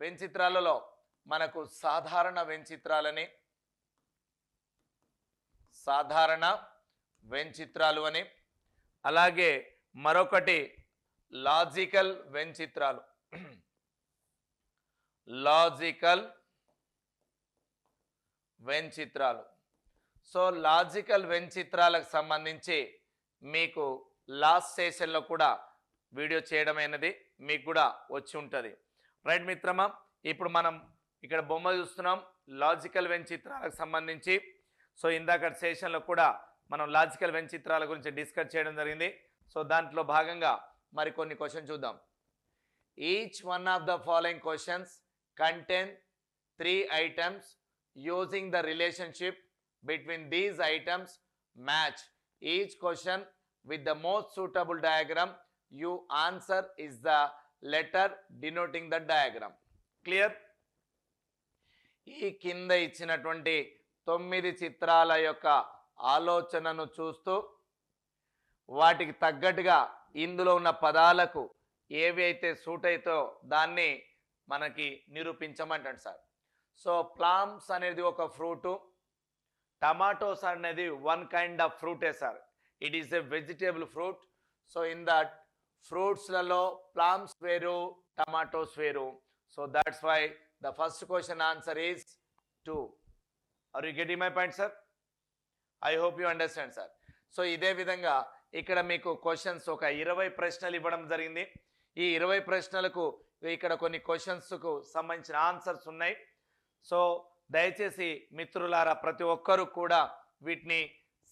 వెంచిత్రాలలో మనకు సాధారణ వెంచిత్రాలని సాధారణ వెంచిత్రాలు అని అలాగే మరొకటి లాజికల్ వెంచిత్రాలు. లాజికల్ వెంచిత్రాలు. సో లాజికల్ వెంచిత్రాలకు సంబంధించి మీకు లాస్ట్ సెషన్లో కూడా వీడియో చేయడమైనది మీకు కూడా వచ్చి ఉంటుంది. రైట్ మిత్రమా ఇప్పుడు మనం ఇక్కడ బొమ్మ చూస్తున్నాం లాజికల్ వెంచిత్రాలకు సంబంధించి. సో ఇందాక సెషన్లో కూడా మనం లాజికల్ వెంచిత్రాల గురించి డిస్కస్ చేయడం జరిగింది. సో దాంట్లో భాగంగా మరికొన్ని క్వశ్చన్ చూద్దాం. Each one of the following questions contain three items using the relationship between these items match each question with the most suitable diagram you answer is the letter denoting the diagram. Clear? ఈ కింద ఇచ్చినటువంటి తొమ్మిది చిత్రాల యొక్క ఆలోచనను చూస్తూ వాటికి తగ్గట్టుగా ఇందులో ఉన్న పదాలకు ఏవి అయితే సూట్ అవుతాయో దాన్ని మనకి నిరూపించమంటాడు సార్. సో ప్లామ్స్ అనేది ఒక ఫ్రూటు టమాటోస్ అనేది one kind of ఫ్రూటే sir. It is a vegetable fruit so in that ఫ్రూట్స్లలో plums వేరు టమాటోస్ వేరు. So that's why the first question answer is two are you getting my point sir I hope you understand sir so ఇదే విధంగా ఇక్కడ మీకు questions ఒక ఇరవై ప్రశ్నలు ఇవ్వడం జరిగింది. ఈ ఇరవై ప్రశ్నలకు ఇక్కడ కొన్ని క్వశ్చన్స్కు సంబంధించిన ఆన్సర్స్ ఉన్నాయి. సో దయచేసి మిత్రులారా ప్రతి ఒక్కరూ కూడా వీటిని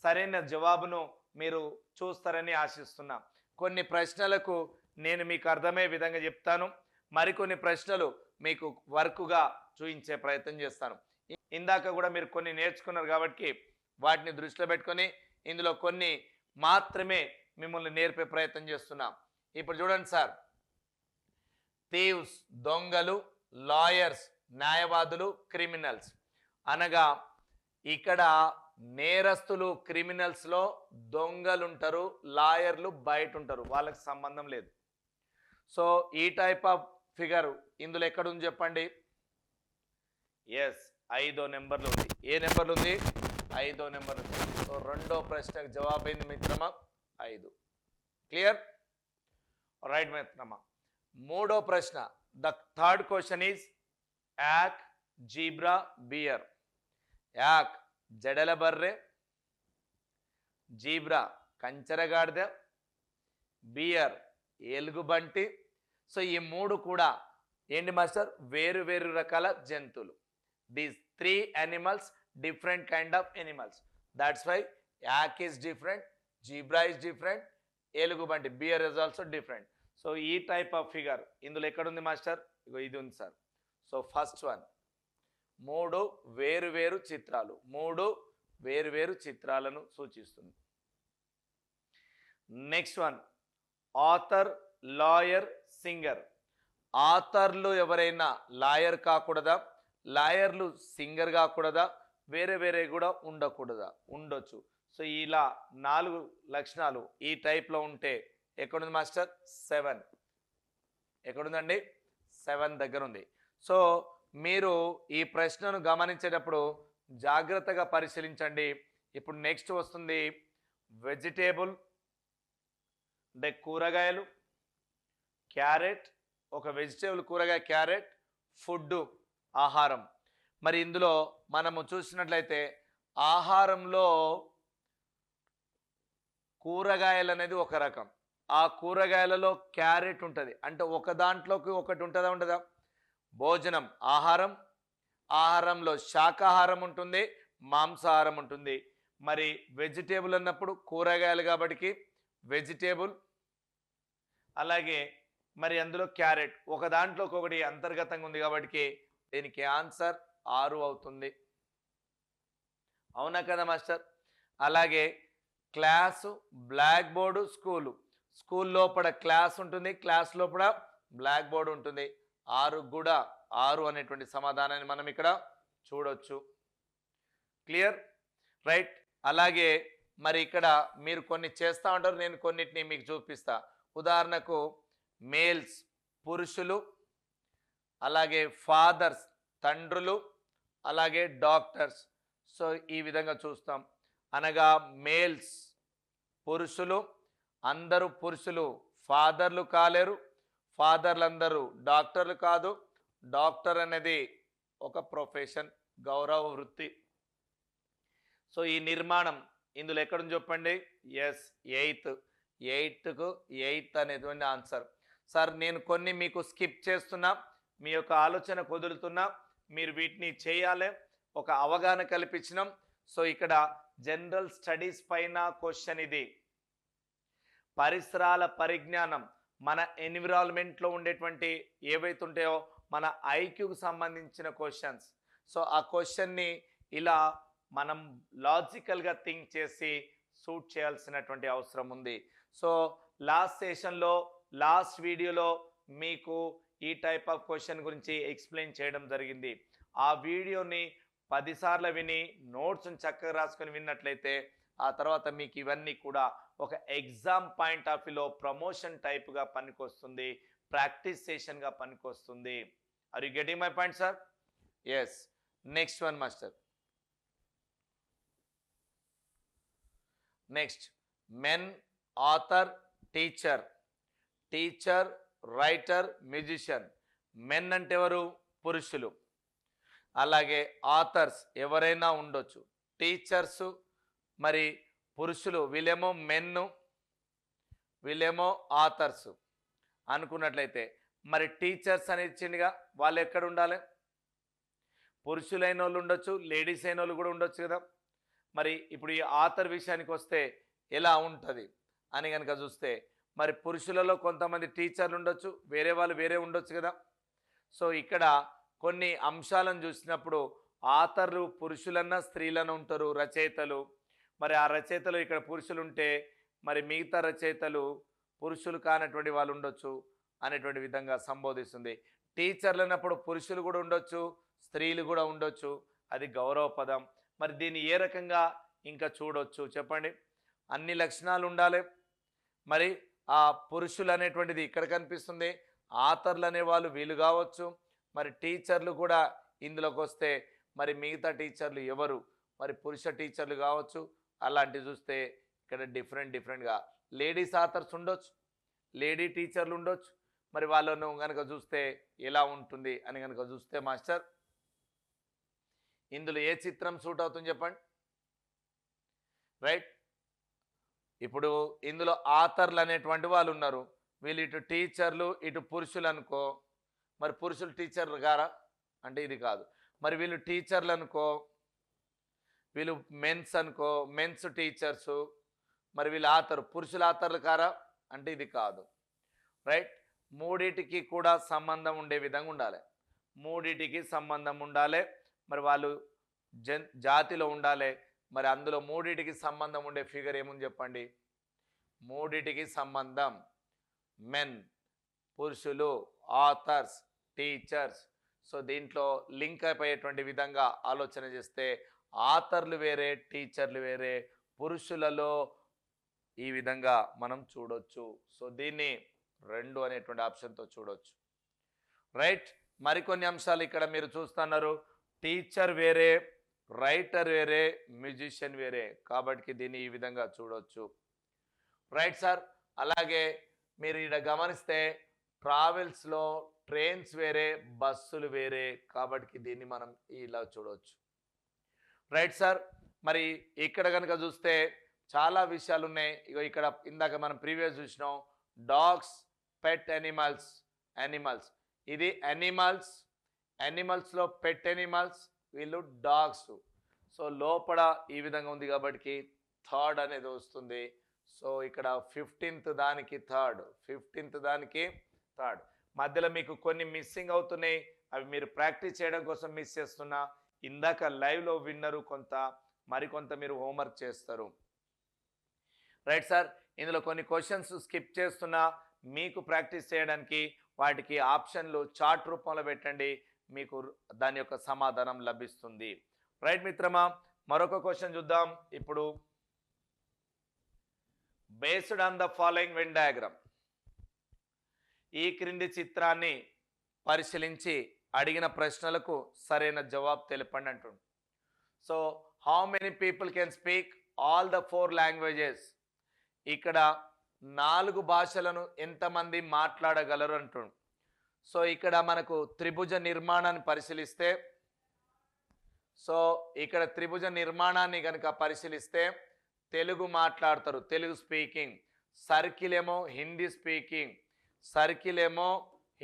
సరైన జవాబును మీరు చూస్తారని ఆశిస్తున్నాం. కొన్ని ప్రశ్నలకు నేను మీకు అర్థమయ్యే విధంగా చెప్తాను. మరికొన్ని ప్రశ్నలు మీకు వర్క్గా చూపించే ప్రయత్నం చేస్తాను. ఇందాక కూడా మీరు కొన్ని నేర్చుకున్నారు కాబట్టి వాటిని దృష్టిలో పెట్టుకొని ఇందులో కొన్ని మాత్రమే మిమ్మల్ని నేర్పే ప్రయత్నం చేస్తున్నాం. ఇప్పుడు చూడండి సార్. థీవ్స్ దొంగలు లాయర్స్ న్యాయవాదులు క్రిమినల్స్ అనగా ఇక్కడ నేరస్తులు క్రిమినల్స్లో దొంగలు ఉంటారు లాయర్లు బయట ఉంటారు వాళ్ళకి సంబంధం లేదు. సో ఈ టైప్ ఆఫ్ ఫిగర్ ఇందులో ఎక్కడుంది చెప్పండి? ఎస్ ఐదో నెంబర్లు ఉంది. ఏ నెంబర్లు ఉంది ఐదో నెంబర్ ఉంది. సో రెండో ప్రశ్నకు జవాబైంది మిత్రమా? ఐదు. క్లియర్ రైట్ మిత్రమా. మూడో ప్రశ్న. The third question is yak zebra bear yak జడల బర్రె జీబ్రా కంచరగాడిద బియర్ ఎలుగుబంటి సో ఈ మూడు కూడా ఏంటి మాస్టర్? వేరు వేరు రకాల జంతువులు. These three animals different kind of animals that's why yak is different zebra is different ఎలుగుబంటి bear is also different so ఈ టైప్ ఆఫ్ ఫిగర్ ఇందులో ఎక్కడుంది మాస్టర్? ఇగో ఇది ఉంది సార్ సో ఫస్ట్ వన్ మూడు వేరు వేరు చిత్రాలు. మూడు వేరు వేరు చిత్రాలను సూచిస్తుంది. Next one author lawyer singer ఆథర్లు ఎవరైనా లాయర్ కాకూడదా? లాయర్లు సింగర్ కాకూడదా? వేరే వేరే కూడా ఉండకూడదా? ఉండొచ్చు. సో ఇలా నాలుగు లక్షణాలు ఈ టైప్లో ఉంటే ఎక్కడుంది మాస్టర్? సెవెన్. ఎక్కడుందండి? సెవెన్ దగ్గర ఉంది సో మీరు ఈ ప్రశ్నను గమనించేటప్పుడు జాగ్రత్తగా పరిశీలించండి. ఇప్పుడు నెక్స్ట్ వస్తుంది. వెజిటేబుల్ అంటే కూరగాయలు క్యారెట్ ఒక వెజిటేబుల్ కూరగాయ క్యారెట్ ఫుడ్ ఆహారం. మరి ఇందులో మనము చూసినట్లయితే ఆహారంలో కూరగాయలు అనేది ఒక రకం. ఆ కూరగాయలలో క్యారెట్ ఉంటుంది. అంటే ఒక దాంట్లోకి ఒకటి ఉంటుందా ఉండదా? భోజనం ఆహారం. ఆహారంలో శాకాహారం ఉంటుంది మాంసాహారం ఉంటుంది. మరి వెజిటేబుల్ అన్నప్పుడు కూరగాయలు కాబట్టి వెజిటేబుల్ అలాగే మరి అందులో క్యారెట్. ఒక దాంట్లోకి ఒకటి అంతర్గతంగా ఉంది కాబట్టి దీనికి ఆన్సర్ ఆరు అవుతుంది. అవునా కదా మాస్టర్? అలాగే class black board school. School లోపల క్లాస్ ఉంటుంది క్లాస్ లోపల బ్లాక్ బోర్డు ఉంటుంది. ఆరు కూడా ఆరు అనేటువంటి సమాధానాన్ని మనం ఇక్కడ చూడొచ్చు. క్లియర్? రైట్. అలాగే మరి ఇక్కడ మీరు కొన్ని చేస్తూ ఉంటారు నేను కొన్నిటిని మీకు చూపిస్తా. ఉదాహరణకు మేల్స్ పురుషులు అలాగే ఫాదర్స్ తండ్రులు అలాగే డాక్టర్స్. సో ఈ విధంగా చూస్తాం. అనగా మేల్స్ పురుషులు అందరూ పురుషులు ఫాదర్లు కాలేరు ఫాదర్లు అందరూ డాక్టర్లు కాదు డాక్టర్ అనేది ఒక ప్రొఫెషన్ గౌరవ వృత్తి. సో ఈ నిర్మాణం ఇందులో ఎక్కడ చెప్పండి? ఎస్ ఎయిత్ ఎయిత్కు ఎయిత్ అనేటువంటి ఆన్సర్ సార్ నేను కొన్ని మీకు స్కిప్ చేస్తున్నా మీ యొక్క ఆలోచన కుదులుతున్నా మీరు వీటిని చేయాలి ఒక అవగాహన కల్పించినాం. సో ఇక్కడ జనరల్ స్టడీస్ పైన క్వశ్చన్ ఇది. పరిసరాల పరిజ్ఞానం మన ఎన్విరాన్మెంట్లో ఉండేటువంటి ఏవైతే ఉంటాయో మన ఐక్యూకి సంబంధించిన క్వశ్చన్స్. సో ఆ క్వశ్చన్ని ఇలా మనం లాజికల్గా థింక్ చేసి సూట్ చేయాల్సినటువంటి అవసరం ఉంది. సో లాస్ట్ సెషన్లో లాస్ట్ వీడియోలో మీకు ఈ టైప్ ఆఫ్ క్వశ్చన్ గురించి ఎక్స్ప్లెయిన్ చేయడం జరిగింది. ఆ వీడియోని పదిసార్లు విని నోట్స్ని చక్కగా రాసుకొని విన్నట్లయితే ఆ తర్వాత మీకు ఇవన్నీ కూడా ఒక ఎగ్జామ్ పాయింట్ ఆఫ్ వ్యూలో ప్రమోషన్ టైప్గా పనికొస్తుంది ప్రాక్టీస్ సెషన్గా పనికొస్తుంది. Are you getting my point sir yes next one master next men author teacher teacher writer musician men అంటే ఎవరు? పురుషులు. అలాగే ఆథర్స్ ఎవరైనా ఉండొచ్చు. టీచర్స్ మరి పురుషులు వీళ్ళేమో మెన్ను వీళ్ళేమో ఆథర్స్ అనుకున్నట్లయితే. మరి టీచర్స్ అని ఇచ్చిండిగా వాళ్ళు ఎక్కడ ఉండాలి పురుషులైన వాళ్ళు ఉండొచ్చు లేడీస్ అయిన వాళ్ళు కూడా ఉండొచ్చు కదా. మరి ఇప్పుడు ఈ ఆథర్ విషయానికి వస్తే ఎలా ఉంటుంది అని కనుక చూస్తే మరి పురుషులలో కొంతమంది టీచర్లు ఉండొచ్చు వేరే వాళ్ళు వేరే ఉండొచ్చు కదా. సో ఇక్కడ కొన్ని అంశాలను చూసినప్పుడు ఆథర్లు పురుషులన్నా స్త్రీలన్నా ఉంటారు రచయితలు మరి ఆ రచయితలు ఇక్కడ పురుషులు ఉంటే మరి మిగతా రచయితలు పురుషులు కానటువంటి వాళ్ళు ఉండొచ్చు అనేటువంటి విధంగా సంబోధిస్తుంది. టీచర్లు అన్నప్పుడు పురుషులు కూడా ఉండొచ్చు స్త్రీలు కూడా ఉండొచ్చు అది గౌరవ పదం. మరి దీన్ని ఏ రకంగా ఇంకా చూడొచ్చు చెప్పండి? అన్ని లక్షణాలు ఉండాలి. మరి ఆ పురుషులు అనేటువంటిది ఇక్కడ కనిపిస్తుంది. ఆతర్లు అనే వాళ్ళు వీలు కావచ్చు. మరి టీచర్లు కూడా ఇందులోకి వస్తే మరి మిగతా టీచర్లు ఎవరు? మరి పురుష టీచర్లు కావచ్చు అలాంటివి చూస్తే ఇక్కడ డిఫరెంట్ డిఫరెంట్గా లేడీస్ ఆథర్స్ ఉండొచ్చు లేడీ టీచర్లు ఉండొచ్చు. మరి వాళ్ళను కనుక చూస్తే ఎలా ఉంటుంది అని కనుక చూస్తే మాస్టర్ ఇందులో ఏ చిత్రం సూట్ అవుతుంది చెప్పండి? రైట్ ఇప్పుడు ఇందులో ఆథర్లు అనేటువంటి వాళ్ళు ఉన్నారు. వీళ్ళు ఇటు టీచర్లు ఇటు పురుషులు అనుకో మరి పురుషులు టీచర్లు గారా? అంటే ఇది కాదు. మరి వీళ్ళు టీచర్లు అనుకో వీళ్ళు మెన్స్ అనుకో మెన్స్ టీచర్సు మరి వీళ్ళు ఆతరు పురుషులు ఆతరులు కారా? అంటే ఇది కాదు. రైట్? మూడిటికి కూడా సంబంధం ఉండే విధంగా ఉండాలి. మూడిటికి సంబంధం ఉండాలి. మరి వాళ్ళు జన్ జాతిలో ఉండాలి. మరి అందులో మూడిటికి సంబంధం ఉండే ఫిగర్ ఏముంది చెప్పండి? మూడిటికి సంబంధం. మెన్ పురుషులు ఆథర్స్ టీచర్స్. సో దీంట్లో లింక్ అయిపోయేటువంటి విధంగా ఆలోచన చేస్తే ఆథర్లు వేరే టీచర్లు వేరే పురుషులలో ఈ విధంగా మనం చూడొచ్చు. సో దీన్ని రెండు అనేటువంటి ఆప్షన్తో చూడొచ్చు. రైట్ మరికొన్ని అంశాలు ఇక్కడ మీరు చూస్తున్నారు. టీచర్ వేరే రైటర్ వేరే మ్యూజిషియన్ వేరే కాబట్టి దీన్ని ఈ విధంగా చూడొచ్చు. రైట్ సార్ అలాగే మీరు ఇక్కడ గమనిస్తే ట్రావెల్స్లో ట్రైన్స్ వేరే బస్సులు వేరే కాబట్టి దీన్ని మనం ఇలా చూడవచ్చు రైట్ సార్ మరి ఇక్కడ కనుక చూస్తే చాలా విషయాలు ఉన్నాయి ఇగో ఇక్కడ ఇందాక మనం ప్రీవియస్ చూసినాం. డాగ్స్ పెట్ ఎనిమల్స్ యానిమల్స్ ఇది యానిమల్స్ యానిమల్స్లో పెట్ ఎనిమల్స్ వీళ్ళు డాగ్స్ సో లోపల ఈ విధంగా ఉంది కాబట్టి థర్డ్ అనేది వస్తుంది. సో ఇక్కడ ఫిఫ్టీన్త్ దానికి థర్డ్ ఫిఫ్టీన్త్ దానికి థర్డ్ మధ్యలో మీకు కొన్ని మిస్సింగ్ అవుతున్నాయి. అవి మీరు ప్రాక్టీస్ చేయడం కోసం మిస్ చేస్తున్నా. ఇందాక లైవ్లో విన్నరు కొంత మరికొంత మీరు హోంవర్క్ చేస్తారు. రైట్ సార్ ఇందులో కొన్ని క్వశ్చన్స్ స్కిప్ చేస్తున్నా. మీకు ప్రాక్టీస్ చేయడానికి వాటికి ఆప్షన్లు చార్ట్ రూపంలో పెట్టండి. మీకు దాని యొక్క సమాధానం లభిస్తుంది. రైట్ మిత్రమా మరొక క్వశ్చన్ చూద్దాం. ఇప్పుడు based on the following Venn diagram. ఈ క్రింది చిత్రాన్ని పరిశీలించి అడిగిన ప్రశ్నలకు సరైన జవాబు తెలపండి అంటుండు. So how many people can speak all the four languages ఇక్కడ నాలుగు భాషలను ఎంతమంది మాట్లాడగలరు అంటుండు. సో ఇక్కడ మనకు త్రిభుజ నిర్మాణాన్ని పరిశీలిస్తే సో ఇక్కడ త్రిభుజ నిర్మాణాన్ని కనుక పరిశీలిస్తే తెలుగు మాట్లాడతారు. తెలుగు స్పీకింగ్ సర్కిల్ ఏమో హిందీ స్పీకింగ్ సర్కిల్ ఏమో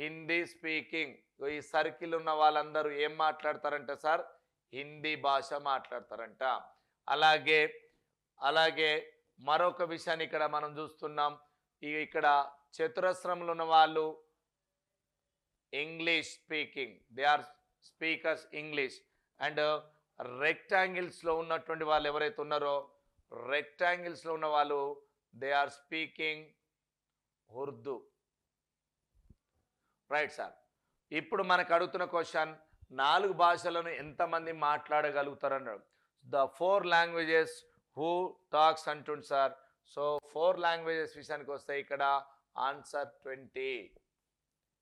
హిందీ స్పీకింగ్ ఈ సర్కిల్ ఉన్న వాళ్ళందరూ ఏం మాట్లాడతారంట సార్? హిందీ భాష మాట్లాడతారంట. అలాగే అలాగే మరొక విషయాన్ని ఇక్కడ మనం చూస్తున్నాం. ఈ ఇక్కడ చతురస్రంలో ఉన్న వాళ్ళు English speaking. They are speakers English. And రెక్టాంగిల్స్లో ఉన్నటువంటి వాళ్ళు ఎవరైతే ఉన్నారో రెక్టాంగిల్స్లో ఉన్న వాళ్ళు they are speaking Urdu. Right sir. ఇప్పుడు మనకు అడుగుతున్న క్వశ్చన్ నాలుగు భాషలను ఎంతమంది మాట్లాడగలుగుతారు అన్నాడు the four languages who talks అంటుండు సార్. సో ఫోర్ లాంగ్వేజెస్ విషయానికి వస్తే ఇక్కడ ఆన్సర్ ట్వంటీ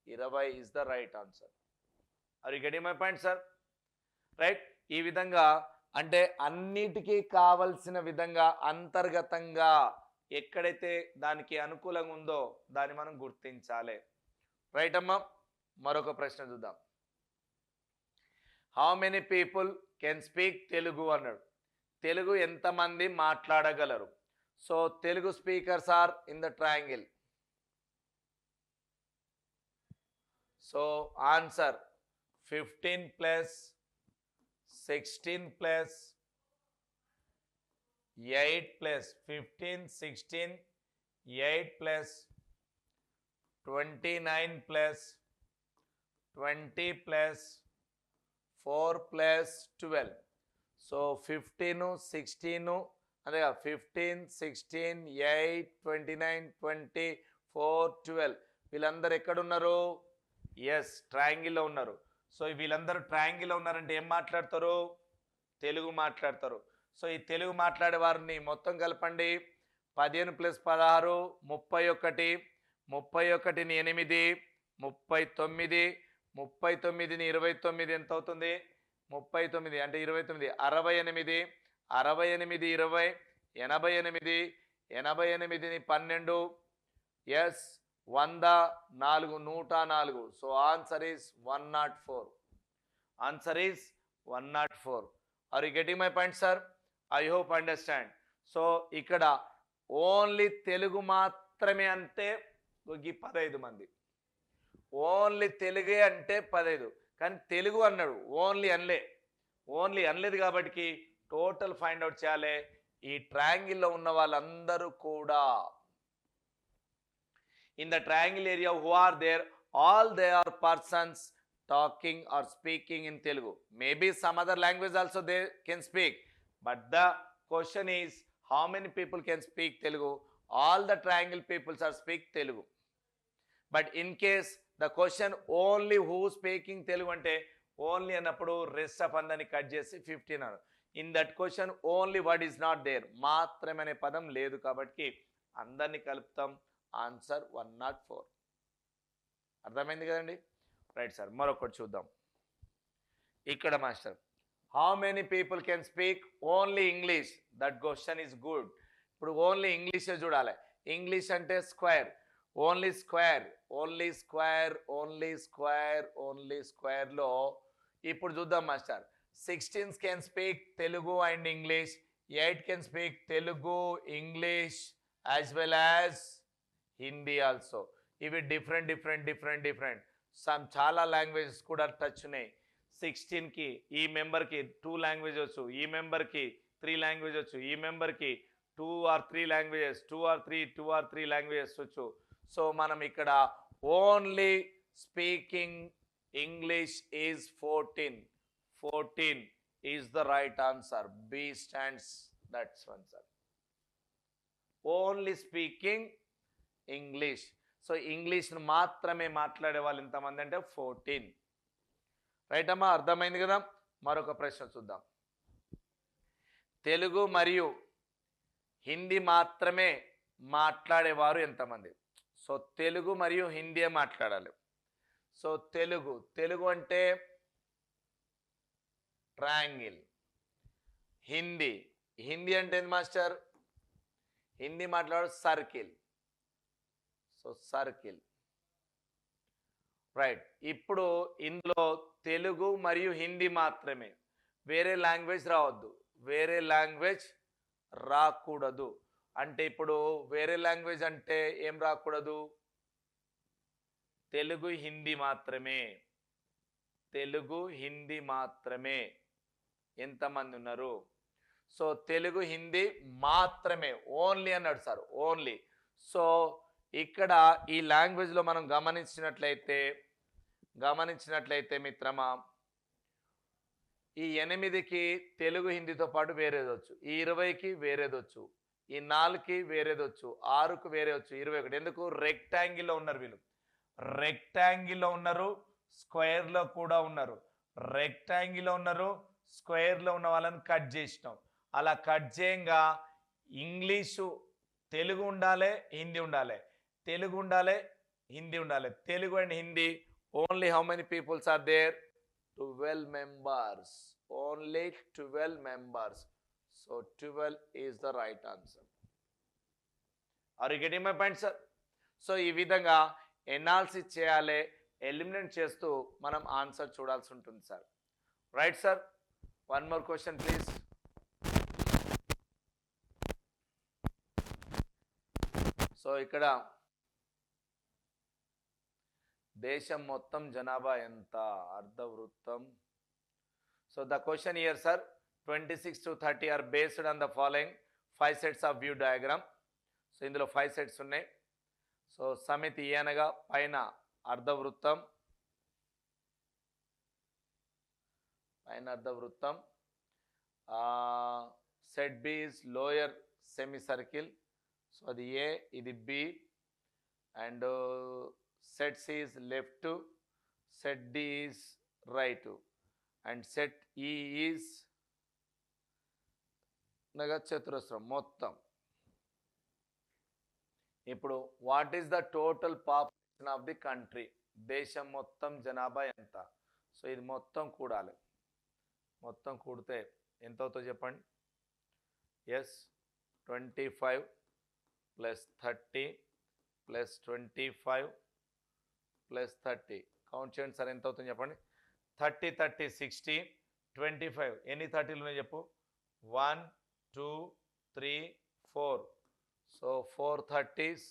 ఇరవై is the right answer are you getting my point sir right ఈ విధంగా అంటే అన్నిటికీ కావలసిన విధంగా అంతర్గతంగా ఎక్కడైతే దానికి అనుకూలంగా ఉందో దాన్ని మనం గుర్తించాలి. రైట్ అమ్మా? మరొక ప్రశ్న చూద్దాం. How many people can speak Telugu అన్నాడు. తెలుగు ఎంతమంది మాట్లాడగలరు? So Telugu speakers are in the triangle so answer fifteen plus sixteen plus eight plus fifteen sixteen eight plus twenty nine plus twenty plus four plus twelve. So fifteen sixteen అదే fifteen sixteen eight twenty nine twenty four twelve. వీళ్ళందరూ ఎక్కడున్నారు? Yes ట్రయాంగిల్లో ఉన్నారు. So వీళ్ళందరూ ట్రయాంగిల్లో ఉన్నారంటే ఏం మాట్లాడతారు? తెలుగు మాట్లాడతారు. So ఈ తెలుగు మాట్లాడే వారిని మొత్తం కలపండి. పదిహేను ప్లస్ పదహారు ముప్పై ఒకటి ముప్పై ఒకటిని ఎనిమిది ముప్పై తొమ్మిది ముప్పై తొమ్మిదిని ఇరవై తొమ్మిది ఎంత అవుతుంది ముప్పై తొమ్మిది అంటే ఇరవై తొమ్మిది. అరవై ఎనిమిది అరవై ఎనిమిది ఇరవై. ఎనభై ఎనిమిది ఎనభై ఎనిమిదిని పన్నెండు. ఎస్ వంద నాలుగు నూట నాలుగు. So answer is one not four. Answer is one not four. Are you getting my point sir? I hope understand. So ఇక్కడ ఓన్లీ తెలుగు మాత్రమే అంటే ఈ పదహైదు మంది. ఓన్లీ తెలుగే అంటే పదేదు. కానీ తెలుగు అన్నాడు ఓన్లీ అనలే. ఓన్లీ అనలేదు కాబట్టి టోటల్ ఫైండ్ అవుట్ చేయాలి ఈ ట్రయాంగిల్లో ఉన్న వాళ్ళందరూ కూడా. In the triangle area who are there? All they are persons talking are speaking in Telugu. Maybe some other language also they can speak. But the question is how many people can speak Telugu? All the triangle peoples are speak Telugu. But in case the question only who speaking Telugu అంటే only అన్నప్పుడు rest of అందని cut చేసి fifteen Anu in that question only word is not there మాత్రమే అనే పదం లేదు కాబట్టి అందరినీ కలుపుతాం. ఆన్సర్ వన్ నాట్ ఫోర్ అర్థమైంది కదండి? రైట్ సార్ మరొకటి చూద్దాం. ఇక్కడ master how many people can speak only English that question is good ఇప్పుడు ఓన్లీ ఇంగ్లీషే చూడాలి. ఇంగ్లీష్ అంటే square only square only square only square only స్క్వేర్లో ఇప్పుడు చూద్దాం master. Sixteens can speak Telugu and English eight can speak Telugu English as well as Hindi also. ఇవి different different different different. Some చాలా languages కూడా touch ఉన్నాయి. సిక్స్టీన్కి ఈ మెంబర్కి two language వచ్చు ఈ మెంబర్కి త్రీ లాంగ్వేజ్ వచ్చు ఈ మెంబర్కి two or three languages two or three two or three languages వచ్చు. సో మనం ఇక్కడ only speaking English is fourteen fourteen is the right answer B stands that's one sir only speaking English so ఇంగ్లీష్ను మాత్రమే మాట్లాడే వాళ్ళు ఎంతమంది అంటే fourteen right అమ్మా? అర్థమైంది కదా? మరొక ప్రశ్న చూద్దాం. తెలుగు మరియు హిందీ మాత్రమే మాట్లాడేవారు ఎంతమంది? సో తెలుగు మరియు హిందీ మాట్లాడాలి? సో తెలుగు తెలుగు అంటే ట్రయాంగిల్. హిందీ హిందీ అంటే ఏంది మాస్టర్? హిందీ మాట్లాడు సర్కిల్. So circle. రైట్ ఇప్పుడు ఇందులో తెలుగు మరియు హిందీ మాత్రమే. వేరే లాంగ్వేజ్ రావద్దు. వేరే లాంగ్వేజ్ రాకూడదు. అంటే ఇప్పుడు వేరే లాంగ్వేజ్ అంటే ఏం రాకూడదు? తెలుగు హిందీ మాత్రమే. తెలుగు హిందీ మాత్రమే. ఎంతమంది ఉన్నారు? సో తెలుగు హిందీ మాత్రమే. ఓన్లీ అన్నాడు సార్ ఓన్లీ. సో ఇక్కడ ఈ లాంగ్వేజ్లో మనం గమనించినట్లయితే గమనించినట్లయితే మిత్రమా ఈ ఎనిమిదికి తెలుగు హిందీతో పాటు వేరేదొచ్చు. ఈ ఇరవైకి వేరేది వచ్చు ఈ నాలుగుకి వేరేది వచ్చు ఆరుకు వేరే వచ్చు ఇరవై ఒకటి ఎందుకు? రెక్టాంగిల్లో ఉన్నారు వీళ్ళు. రెక్టాంగిల్లో ఉన్నారు స్క్వేర్లో కూడా ఉన్నారు. రెక్టాంగిల్లో ఉన్నారు స్క్వేర్లో ఉన్న వాళ్ళని కట్ చేసినాం. అలా కట్ చేయంగా ఇంగ్లీషు తెలుగు ఉండాలి హిందీ ఉండాలి. తెలుగు ఉండాలి హిందీ ఉండాలి. Telugu and Hindi only how many peoples are there? Twelve members. Only twelve members. So twelve is the right answer are you getting my point sir so ఈ విధంగా ఎనాలిసిస్ చేయాలి ఎలిమినేట్ చేస్తూ మనం ఆన్సర్ చూడాల్సి ఉంటుంది sir right sir one more question please so ఇక్కడ దేశం మొత్తం జనాభా ఎంత? అర్ధవృత్తం. So the question year sir twenty six to thirty are based on the following five sets of view diagram so ఇందులో ఫైవ్ సెట్స్ ఉన్నాయి. So సమితి ఏనగా అనగా పైన అర్ధవృత్తం. పైన అర్ధవృత్తం. Set B is lower semi circle so అది ఏ ఇది B and set C left set D is right and set E is నగా చతురస్రం మొత్తం. ఇప్పుడు what is the total population of the country దేశం మొత్తం జనాభా ఎంత? సో ఇది మొత్తం కూడాలి. మొత్తం కూడితే ఎంత అవుతుందో చెప్పండి? Yes twenty five plus thirty plus twenty five plus thirty count చేయండి సార్ ఎంత అవుతుంది చెప్పండి? Thirty thirty sixty twenty five ఎన్ని థర్టీలు ఉన్నాయి చెప్పు? One two three four. So four thirties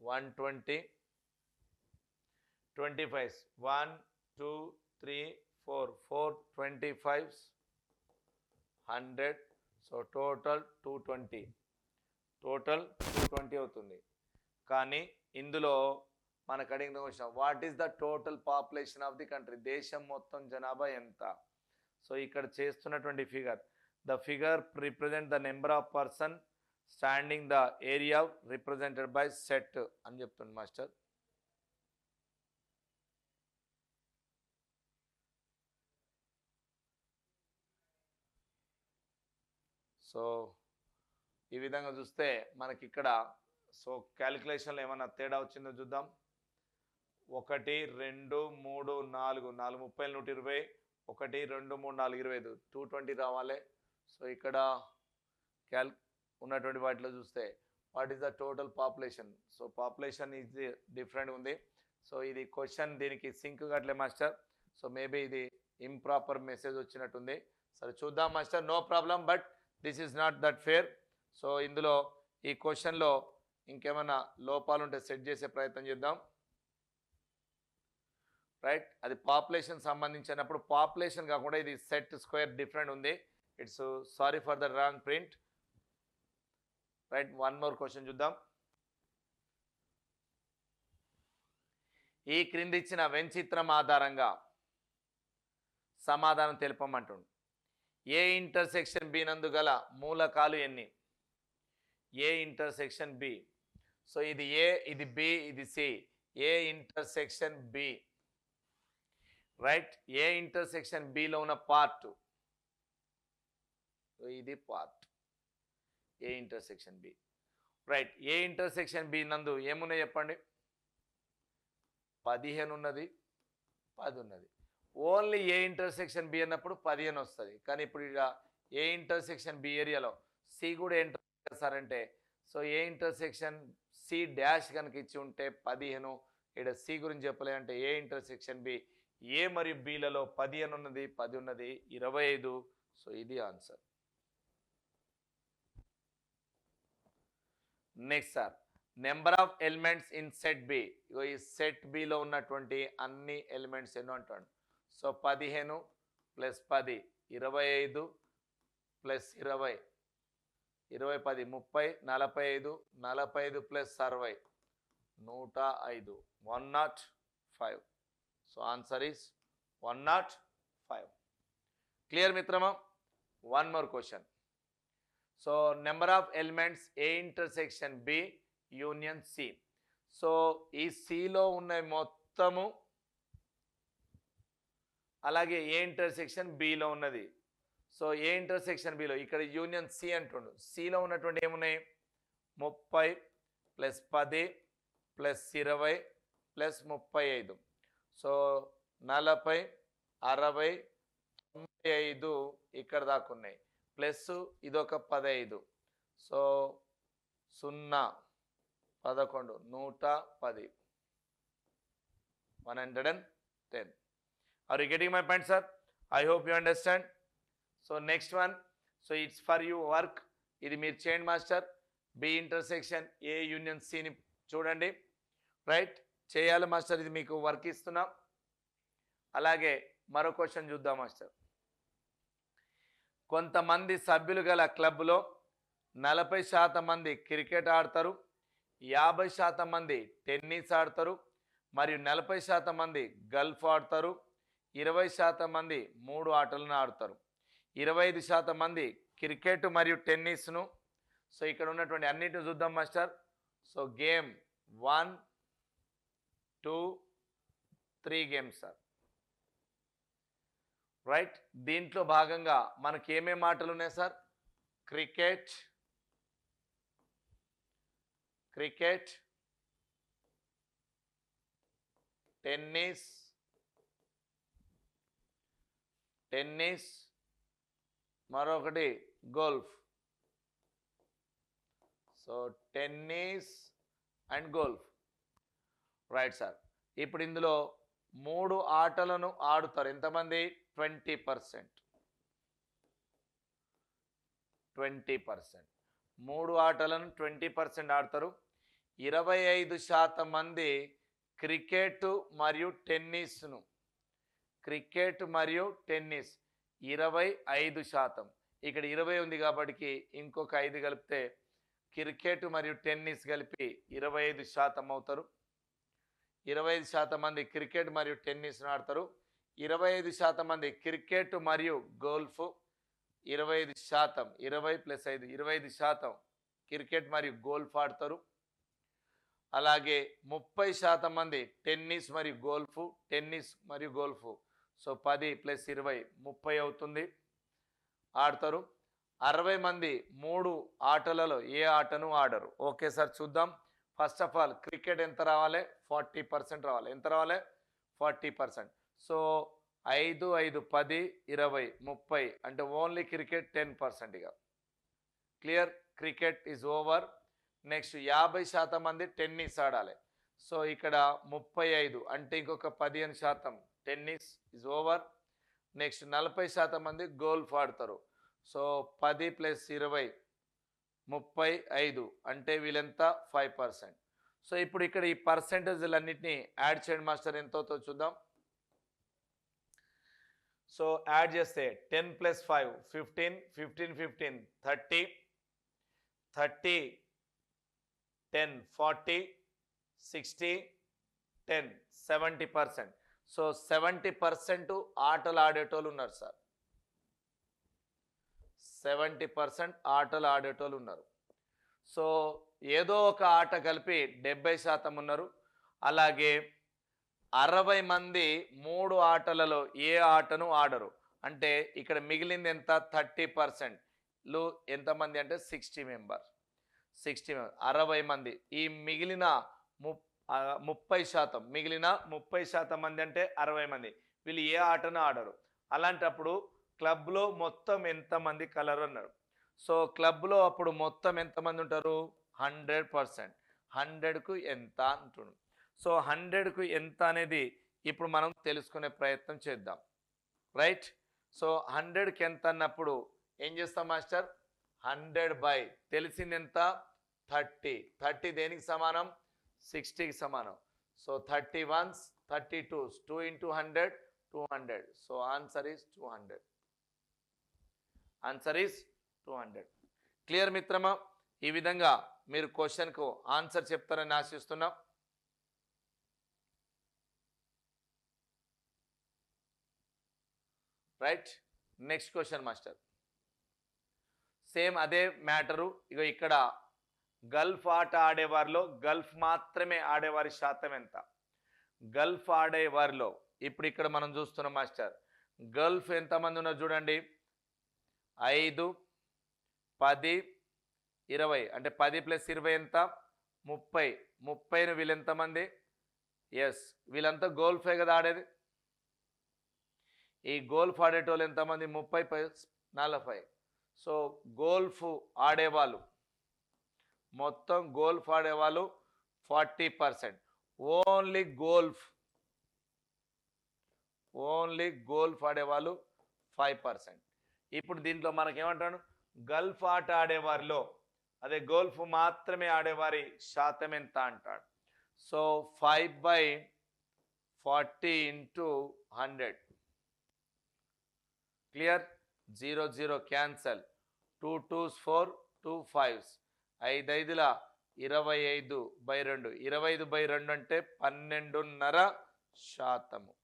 one twenty. Twenty fives. One two three four. Four twenty fives. Hundred. So total two twenty. Total two twenty అవుతుంది. కానీ ఇందులో మనకు అడిగిన question what is the total population of the country? దేశం మొత్తం జనాభా ఎంత? So ఇక్కడ చేస్తున్నటువంటి figure the figure represent the number of person standing the area represented by set అని చెప్తుంది మాస్టర్. సో ఈ విధంగా చూస్తే మనకి ఇక్కడ సో క్యాలిక్యులేషన్లో ఏమైనా తేడా వచ్చిందో చూద్దాం. ఒకటి రెండు మూడు నాలుగు నాలుగు ముప్పై నూట ఇరవై ఒకటి రెండు మూడు నాలుగు ఇరవై ఐదు. టూ ట్వంటీ రావాలి. సో ఇక్కడ క్యాల్ ఉన్నటువంటి వాటిలో చూస్తే what is the total population so population is different ఉంది. సో ఇది క్వశ్చన్ దీనికి సింక్ కట్లే మాస్టర్ సో మేబీ ఇది ఇంప్రాపర్ మెసేజ్ వచ్చినట్టుంది. సరే చూద్దాం master no problem but this is not that fair so ఇందులో ఈ క్వశ్చన్లో ఇంకేమైనా లోపాలు ఉంటే సెట్ చేసే ప్రయత్నం చేద్దాం. రైట్ అది పాపులేషన్ సంబంధించినప్పుడు పాపులేషన్ కాకుండా ఇది సెట్ స్క్వేర్ డిఫరెంట్ ఉంది. It's sorry for the wrong print right one more question చూద్దాం. ఈ క్రింది ఇచ్చిన వెంచిత్రం ఆధారంగా సమాధానం తెలుపమంటుండు. ఏ ఇంటర్సెక్షన్ బి నందు గల మూలకాలు ఎన్ని? ఏ ఇంటర్సెక్షన్ బి సో ఇది ఏ ఇది బి ఇది C A intersection B right A intersection below ఉన్న పార్ట్ ఇది part A intersection B right A intersection B నందు ఏమున్నాయి చెప్పండి? పదిహేను ఉన్నది పది ఉన్నది ఓన్లీ ఏ ఇంటర్సెక్షన్ బి అన్నప్పుడు పదిహేను వస్తుంది. కానీ ఇప్పుడు ఇక ఏ ఇంటర్సెక్షన్ బి ఏరియాలో సి కూడా ఎంటర్ చేస్తారంటే so A intersection C dash కనుక ఇచ్చి ఉంటే పదిహేను. ఇక్కడ సి గురించి చెప్పలేదంటే ఏ ఇంటర్సెక్షన్ బి ఏ మరియు బిలలో పదిహేను ఉన్నది పది ఉన్నది ఇరవై ఐదు. సో ఇది answer next sir number of elements in set B ఇగో ఈ సెట్ బిలో ఉన్నటువంటి అన్ని ఎలిమెంట్స్ ఎన్నో అంటాడు? సో పదిహేను ప్లస్ పది ఇరవై ఐదు ప్లస్ ఇరవై. ఇరవై పది ముప్పై నలభై ఐదు నలభై ఐదు ప్లస్ అరవై. నూట ఐదు one nought five so answer is one nought five clear మిత్రమా? One more question so number of elements A intersection B union C so ఈ సిలో ఉన్న మొత్తము అలాగే ఏ ఇంటర్సెక్షన్ బిలో ఉన్నది. సో ఏ ఇంటర్సెక్షన్ బిలో ఇక్కడ యూనియన్ సి అంటుండు. సిలో ఉన్నటువంటి ఏమున్నాయి? ముప్పై ప్లస్ పది ప్లస్ ఇరవై ప్లస్ ముప్పై ఐదు. సో నలభై అరవై తొంభై ఐదు ఇక్కడ దాకా ఉన్నాయి. ప్లస్ ఇదొక పదైదు. సో సున్నా పదకొండు నూట పది. One hundred and ten. Are you getting my point sir I hope you understand so next one so it's for you work ఇది మీరు చేయండి master. B intersection A union సిని చూడండి. రైట్ చేయాలి మాస్టర్. ఇది మీకు వర్క్ ఇస్తున్నాం. అలాగే మరో క్వశ్చన్ చూద్దాం మాస్టర్. కొంతమంది సభ్యులు గల క్లబ్లో నలభై శాతం మంది క్రికెట్ ఆడతారు యాభై శాతం మంది టెన్నిస్ ఆడతారు మరియు నలభై శాతం మంది గల్ఫ్ ఆడతారు ఇరవై శాతం మంది మూడు ఆటలను ఆడతారు. ఇరవై ఐదు శాతం మంది క్రికెట్ మరియు టెన్నిస్ను. సో ఇక్కడ ఉన్నటువంటి అన్నిటిని చూద్దాం master. So game one two three games sir. Right? దీంట్లో భాగంగా మనకి ఏమేమి ఆటలు ఉన్నాయి sir? Cricket. Cricket. Tennis. Tennis. మరొకటి golf. So tennis and golf. Right sir. ఇప్పుడు ఇందులో మూడు ఆటలను ఆడుతారు. ఎంతమంది? Twenty percent. Twenty percent. మూడు ఆటలను ట్వంటీ పర్సెంట్ ఆడతారు. ఇరవై ఐదు శాతం మంది క్రికెట్ మరియు టెన్నిస్ను. క్రికెట్ మరియు టెన్నిస్ ఇరవై ఐదు శాతం. ఇక్కడ ఇరవై ఉంది కాబట్టి ఇంకొక ఐదు కలిపితే క్రికెట్ మరియు టెన్నిస్ కలిపి ఇరవై ఐదు శాతం అవుతారు. ఇరవై ఐదు శాతం మంది క్రికెట్ మరియు టెన్నిస్ను ఆడతారు. ఇరవై ఐదు శాతం మంది క్రికెట్ మరియు గోల్ఫ్ ఇరవై ఐదు శాతం ఇరవై ప్లస్ ఐదు ఇరవై ఐదు శాతం క్రికెట్ మరియు గోల్ఫ్ ఆడతారు. అలాగే ముప్పై శాతం మంది టెన్నిస్ మరియు గోల్ఫ్ టెన్నిస్ మరియు గోల్ఫ్. సో పది ప్లస్ ఇరవై ముప్పై అవుతుంది. ఆడతారు. అరవై మంది మూడు ఆటలలో ఏ ఆటను ఆడరు. ఓకే సార్ చూద్దాం. ఫస్ట్ ఆఫ్ ఆల్ క్రికెట్ ఎంత రావాలి? ఫార్టీ పర్సెంట్ రావాలి. ఎంత రావాలి? Forty percent. సో ఐదు ఐదు పది ఇరవై ముప్పై అంటే ఓన్లీ క్రికెట్ టెన్ పర్సెంట్ ఇక. Clear? Cricket is over. Next యాభై శాతం మంది టెన్నిస్ ఆడాలి. సో ఇక్కడ ముప్పై ఐదు అంటే ఇంకొక పదిహేను శాతం టెన్నిస్ ఇస్ ఓవర్. నెక్స్ట్ నలభై శాతం మంది గోల్ఫ్ ఆడతారు. సో పది ప్లస్ ఇరవై ముప్పై ఐదు అంటే వీళ్ళంతా? Five percent. సో ఇప్పుడు ఇక్కడ ఈ పర్సెంటేజ్లన్నింటినీ యాడ్ చేయండి మాస్టర్. ఎంత అవుతుందో చూద్దాం. సో యాడ్ చేస్తే ten plus five fifteen fifteen fifteen thirty thirty ten forty sixty ten seventy percent. So seventy percent ఆటలు ఆడేటోళ్ళు ఉన్నారు సార్. సెవెంటీ పర్సెంట్ ఆటలు ఆడేటోళ్ళు ఉన్నారు. సో ఏదో ఒక ఆట కలిపి డెబ్బై శాతం ఉన్నారు. అలాగే అరవై మంది మూడు ఆటలలో ఏ ఆటను ఆడరు. అంటే ఇక్కడ మిగిలింది ఎంత? థర్టీ పర్సెంట్లు ఎంతమంది అంటే? Sixty member. Sixty member. అరవై మంది. ఈ మిగిలిన ముప్పై శాతం మిగిలిన ముప్పై శాతం మంది అంటే అరవై మంది. వీళ్ళు ఏ ఆటను ఆడరు. అలాంటప్పుడు క్లబ్లో మొత్తం ఎంతమంది కలర్ అన్నారు. సో క్లబ్లో అప్పుడు మొత్తం ఎంతమంది ఉంటారు? Hundred percent. హండ్రెడ్కు ఎంత అంటున్నాం సో హండ్రెడ్కు ఎంత అనేది ఇప్పుడు మనం తెలుసుకునే ప్రయత్నం చేద్దాం. రైట్? సో హండ్రెడ్కి ఎంత అన్నప్పుడు ఏం చేస్తాం మాస్టర్? హండ్రెడ్ బై తెలిసింది ఎంత? థర్టీ. థర్టీ దేనికి సమానం? సిక్స్టీకి సమానం. So thirty ones thirty twos. Two into hundred two hundred. So answer is two hundred. Answer is two hundred. Clear మిత్రమా? ఈ విధంగా మీరు క్వశ్చన్కు ఆన్సర్ చెప్తారని ఆశిస్తున్నాం. Right next question master same అదే మ్యాటరు ఇక ఇక్కడ గల్ఫ్ ఆట ఆడేవారిలో గల్ఫ్ మాత్రమే ఆడేవారి శాతం ఎంత? గల్ఫ్ ఆడేవారిలో ఇప్పుడు ఇక్కడ మనం చూస్తున్నాం మాస్టర్ గల్ఫ్ ఎంతమంది ఉన్నారు చూడండి? ఐదు పది ఇరవై. అంటే పది ప్లస్ ఇరవై ఎంత? ముప్పై. ముప్పైను వీళ్ళు ఎంతమంది? ఎస్ వీళ్ళంతా గోల్ఫే కదా ఆడేది? ఈ గోల్ఫ్ ఆడేటోళ్ళు ఎంతమంది? ముప్పై నలభై. సో గోల్ఫ్ ఆడేవాళ్ళు. మొత్తం గోల్ఫ్ ఆడేవాళ్ళు forty percent. Only golf. Only golf ఆడేవాళ్ళు ఫైవ్ పర్సెంట్. ఇప్పుడు దీంట్లో మనకేమంటాడు? గల్ఫ్ ఆట ఆడేవారిలో అదే గోల్ఫ్ మాత్రమే ఆడేవారి శాతం ఎంత అంటాడు? So five by forty into hundred. Clear? Zero zero cancel. Two twos four two fives. ఐదు ఐదుల ఇరవై ఐదు బై రెండు. ఇరవై ఐదు బై రెండు అంటే పన్నెండున్నర శాతము.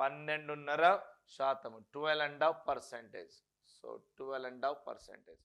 పన్నెండున్నర శాతము. Twelve and half percentage. So twelve and half percentage.